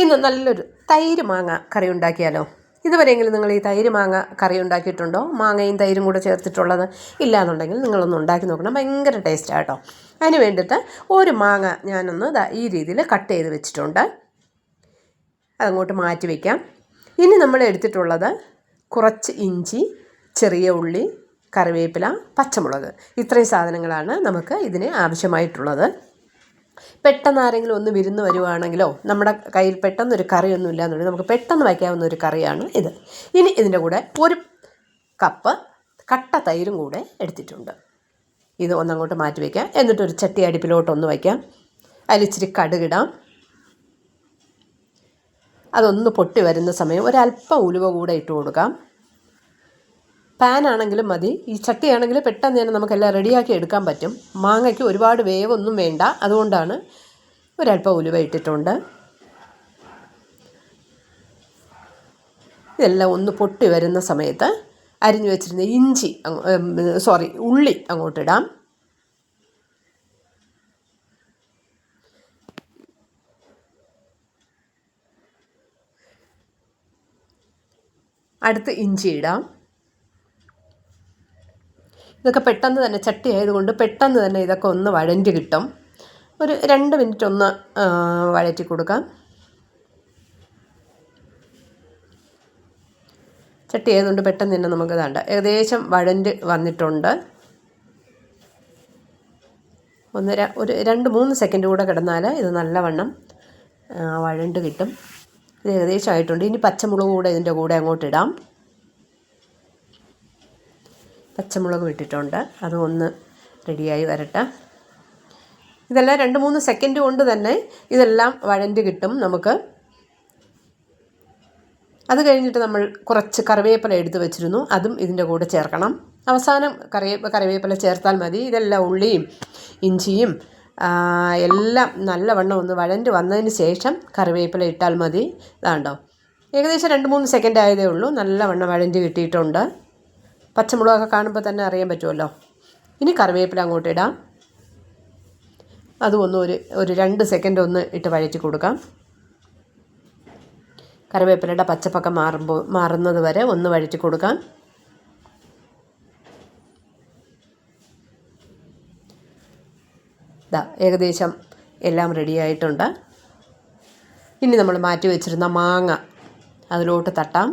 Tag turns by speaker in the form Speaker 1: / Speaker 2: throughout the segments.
Speaker 1: ഇന്ന് നല്ലൊരു തൈര് മാങ്ങ കറി ഉണ്ടാക്കിയാലോ? ഇതുവരെയെങ്കിലും നിങ്ങൾ ഈ തൈര് മാങ്ങ കറി ഉണ്ടാക്കിയിട്ടുണ്ടോ? മാങ്ങയും തൈരും കൂടെ ചേർത്തിട്ടുള്ളത് ഇല്ലയെന്നുണ്ടെങ്കിൽ നിങ്ങളൊന്ന് ഉണ്ടാക്കി നോക്കണം. ഭയങ്കര ടേസ്റ്റാണ് കേട്ടോ അതിന് വേണ്ടിയിട്ട് ഒരു മാങ്ങ ഞാനൊന്ന് ഈ രീതിയിൽ കട്ട് ചെയ്ത് വെച്ചിട്ടുണ്ട്. അതങ്ങോട്ട് മാറ്റി വയ്ക്കാം ഇനി നമ്മൾ എടുത്തിട്ടുള്ളത് കുറച്ച് ഇഞ്ചി ചെറിയ ഉള്ളി കറിവേപ്പില പച്ചമുളക്. ഇത്രയും സാധനങ്ങളാണ് നമുക്ക് ഇതിന് ആവശ്യമായിട്ടുള്ളത്. പെട്ടെന്ന് ആരെങ്കിലും ഒന്ന് വിരുന്ന് വരുവാണെങ്കിലോ നമ്മുടെ കയ്യിൽ പെട്ടെന്ന് ഒരു കറിയൊന്നും ഇല്ലാന്നുണ്ടെങ്കിൽ നമുക്ക് പെട്ടെന്ന് വയ്ക്കാവുന്ന ഒരു കറിയാണ് ഇത്. ഇനി ഇതിന്റെ കൂടെ ഒരു കപ്പ് കട്ട തൈരും കൂടെ എടുത്തിട്ടുണ്ട്. ഇത് ഒന്നങ്ങോട്ട് മാറ്റി വയ്ക്കാം. എന്നിട്ടൊരു ചട്ടി അടുപ്പിലോട്ടൊന്ന് വയ്ക്കാം. അതിലിച്ചിരി കടുകിടാം. അതൊന്ന് പൊട്ടി വരുന്ന സമയം ഒരല്പം ഉലുവ കൂടെ ഇട്ട് കൊടുക്കാം. പാനാണെങ്കിലും മതി. ഈ ചട്ടിയാണെങ്കിൽ പെട്ടെന്ന് തന്നെ നമുക്കെല്ലാം റെഡിയാക്കി എടുക്കാൻ പറ്റും. മാങ്ങയ്ക്ക് ഒരുപാട് വേവൊന്നും വേണ്ട. അതുകൊണ്ടാണ് ഒരല്പം ഉലുവ ഇട്ടിട്ടുണ്ട്. ഇതെല്ലാം ഒന്ന് പൊട്ടി വരുന്ന സമയത്ത് അരിഞ്ഞു വെച്ചിരുന്ന ഇഞ്ചി സോറി ഉള്ളി അങ്ങോട്ടിടാം. അടുത്ത് ഇഞ്ചി ഇടാം. ഇതൊക്കെ പെട്ടെന്ന് തന്നെ ചട്ടി ആയതുകൊണ്ട് പെട്ടെന്ന് തന്നെ ഇതൊക്കെ ഒന്ന് വഴഞ്ഞ് കിട്ടും. ഒരു രണ്ട് മിനിറ്റ് ഒന്ന് വഴറ്റി കൊടുക്കാം. ചട്ടി ആയതുകൊണ്ട് പെട്ടെന്ന് തന്നെ നമുക്ക് ഇതാണ്ട്. ഏകദേശം വഴഞ്ഞ് വന്നിട്ടുണ്ട്. ഒന്നര ഒരു രണ്ട് മൂന്ന് സെക്കൻഡ് കൂടെ കിടന്നാൽ ഇത് നല്ലവണ്ണം വഴണ്ട് കിട്ടും. ഇത് ഏകദേശം ആയിട്ടുണ്ട്. ഇനി പച്ചമുളക് കൂടെ ഇതിന്റെ കൂടെ അങ്ങോട്ട് ഇടാം. പച്ചമുളക് ഇട്ടിട്ടുണ്ട്. അത് ഒന്ന് റെഡിയായി വരട്ടെ. ഇതെല്ലാം രണ്ട് മൂന്ന് സെക്കൻഡ് കൊണ്ട് തന്നെ ഇതെല്ലാം വഴണ്ട് കിട്ടും നമുക്ക്. അത് കഴിഞ്ഞിട്ട് നമ്മൾ കുറച്ച് കറിവേപ്പില എടുത്ത് വെച്ചിരുന്നു. അതും ഇതിന്റെ കൂടെ ചേർക്കണം. അവസാനം കറിവേ കറിവേപ്പില ചേർത്താൽ മതി. ഇതെല്ലാം ഉള്ളിയും ഇഞ്ചിയും എല്ലാം നല്ലവണ്ണം ഒന്ന് വഴണ്ട് വന്നതിന് ശേഷം കറിവേപ്പില ഇട്ടാൽ മതി. ഇതാണ്ടോ? ഏകദേശം രണ്ട് മൂന്ന് സെക്കൻഡ് ആയതേ ഉള്ളൂ. നല്ലവണ്ണം വഴണ്ട് കിട്ടിയിട്ടുണ്ട്. പച്ചമുളകൊക്കെ കാണുമ്പോൾ തന്നെ അറിയാൻ പറ്റുമല്ലോ. ഇനി കറിവേപ്പില അങ്ങോട്ട് ഇടാം. അതും ഒന്ന് ഒരു ഒരു രണ്ട് സെക്കൻഡ് ഒന്ന് ഇട്ട് വഴറ്റി കൊടുക്കാം. കറിവേപ്പിലയുടെ പച്ചപ്പൊക്കെ മാറുമ്പോൾ മാറുന്നത് വരെ ഒന്ന് വഴറ്റി കൊടുക്കാം. ഇതാ ഏകദേശം എല്ലാം റെഡി ആയിട്ടുണ്ട്. ഇനി നമ്മൾ മാറ്റി വെച്ചിരുന്ന മാങ്ങ അതിലോട്ട് തട്ടാം.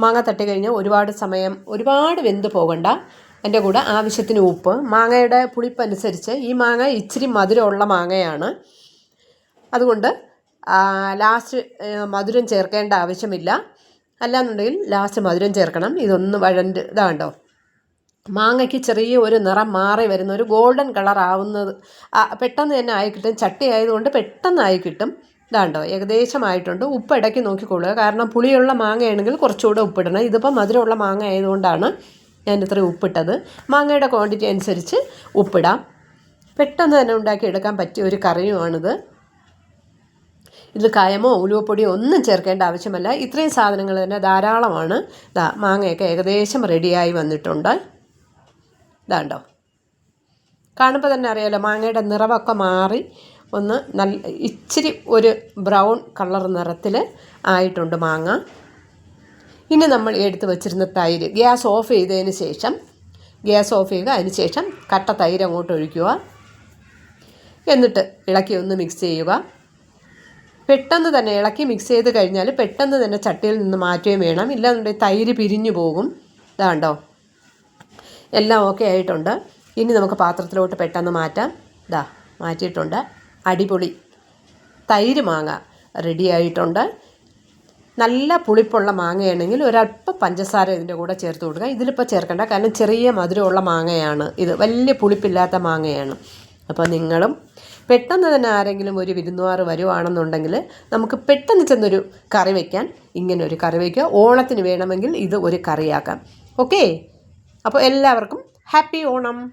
Speaker 1: മാങ്ങ തട്ടി കഴിഞ്ഞാൽ ഒരുപാട് സമയം ഒരുപാട് വെന്ത് പോകണ്ട. എന്റെ കൂടെ ആവശ്യത്തിന് ഉപ്പ്. മാങ്ങയുടെ പുളിപ്പനുസരിച്ച് ഈ മാങ്ങ ഇച്ചിരി മധുരമുള്ള മാങ്ങയാണ്. അതുകൊണ്ട് ലാസ്റ്റ് മധുരം ചേർക്കേണ്ട ആവശ്യമില്ല. അല്ലാന്നുണ്ടെങ്കിൽ ലാസ്റ്റ് മധുരം ചേർക്കണം. ഇതൊന്ന് വഴണ്ട് ഇതാണ്ടോ? മാങ്ങയ്ക്ക് ചെറിയ ഒരു നിറം മാറി വരുന്ന ഒരു ഗോൾഡൻ കളർ ആവുന്നത് പെട്ടെന്ന് തന്നെ ആയി കിട്ടും. ചട്ടി ആയതുകൊണ്ട് പെട്ടെന്ന് ആയി കിട്ടും. ഇതാണ്ടോ ഏകദേശമായിട്ടുണ്ട്. ഉപ്പ് ഇടയ്ക്ക് നോക്കിക്കൊള്ളുക. കാരണം പുളിയുള്ള മാങ്ങയാണെങ്കിൽ കുറച്ചുകൂടെ ഉപ്പിടണം. ഇതിപ്പോൾ മധുരമുള്ള മാങ്ങ ആയതുകൊണ്ടാണ് ഞാൻ ഇത്രയും ഉപ്പിട്ടത് മാങ്ങയുടെ ക്വാണ്ടിറ്റി അനുസരിച്ച് ഉപ്പിടാം. പെട്ടെന്ന് തന്നെ ഉണ്ടാക്കിയെടുക്കാൻ പറ്റിയ ഒരു കറിയുമാണിത്. ഇതിൽ കായമോ ഉലുവപ്പൊടിയോ ഒന്നും ചേർക്കേണ്ട ആവശ്യമല്ല. ഇത്രയും സാധനങ്ങൾ തന്നെ ധാരാളമാണ്. ഇതാ മാങ്ങയൊക്കെ ഏകദേശം റെഡിയായി വന്നിട്ടുണ്ട്. ഇതാണ്ടോ. കാണുമ്പോൾ തന്നെ അറിയാമല്ലോ മാങ്ങയുടെ നിറവൊക്കെ മാറി. ഒന്ന് നല്ല ഇച്ചിരി ഒരു ബ്രൗൺ കളർ നിറത്തിൽ ആയിട്ടുണ്ട് മാങ്ങ. ഇനി നമ്മൾ എടുത്ത് വെച്ചിരുന്ന തൈര് ഗ്യാസ് ഓഫ് ചെയ്തതിന് ശേഷം ഗ്യാസ് ഓഫ് ചെയ്യുക അതിന് ശേഷം കട്ട തൈര് അങ്ങോട്ട് ഒഴിക്കുക. എന്നിട്ട് ഇളക്കി ഒന്ന് മിക്സ് ചെയ്യുക. പെട്ടെന്ന് തന്നെ ഇളക്കി മിക്സ് ചെയ്ത് കഴിഞ്ഞാൽ പെട്ടെന്ന് തന്നെ ചട്ടിയിൽ നിന്ന് മാറ്റുകയും വേണം. ഇല്ലാന്നുണ്ടെങ്കിൽ തൈര് പിരിഞ്ഞു പോകും. ഇതാണ്ടോ എല്ലാം ഓക്കെ ആയിട്ടുണ്ട്. ഇനി നമുക്ക് പാത്രത്തിലോട്ട് പെട്ടെന്ന് മാറ്റാം. ഇതാ മാറ്റിയിട്ടുണ്ട്. അടിപൊളി. തൈര് മാങ്ങ റെഡിയായിട്ടുണ്ട് നല്ല പുളിപ്പുള്ള മാങ്ങയാണെങ്കിൽ ഒരല്പം പഞ്ചസാര ഇതിന്റെ കൂടെ ചേർത്ത് കൊടുക്കുക. ഇതിലിപ്പോൾ ചേർക്കേണ്ട. കാരണം ചെറിയ മധുരമുള്ള മാങ്ങയാണ് ഇത്. വലിയ പുളിപ്പില്ലാത്ത മാങ്ങയാണ്. അപ്പോൾ നിങ്ങളും പെട്ടെന്ന് തന്നെ ആരെങ്കിലും ഒരു വിരുന്നുകാർ വരുവാണെന്നുണ്ടെങ്കിൽ നമുക്ക് പെട്ടെന്ന് ചെന്നൊരു കറി വയ്ക്കാൻ ഇങ്ങനെ ഒരു കറി വയ്ക്കുക ഓണത്തിന് വേണമെങ്കിൽ ഇത് ഒരു കറിയാക്കാം. ഓക്കേ അപ്പോൾ എല്ലാവർക്കും ഹാപ്പി ഓണം.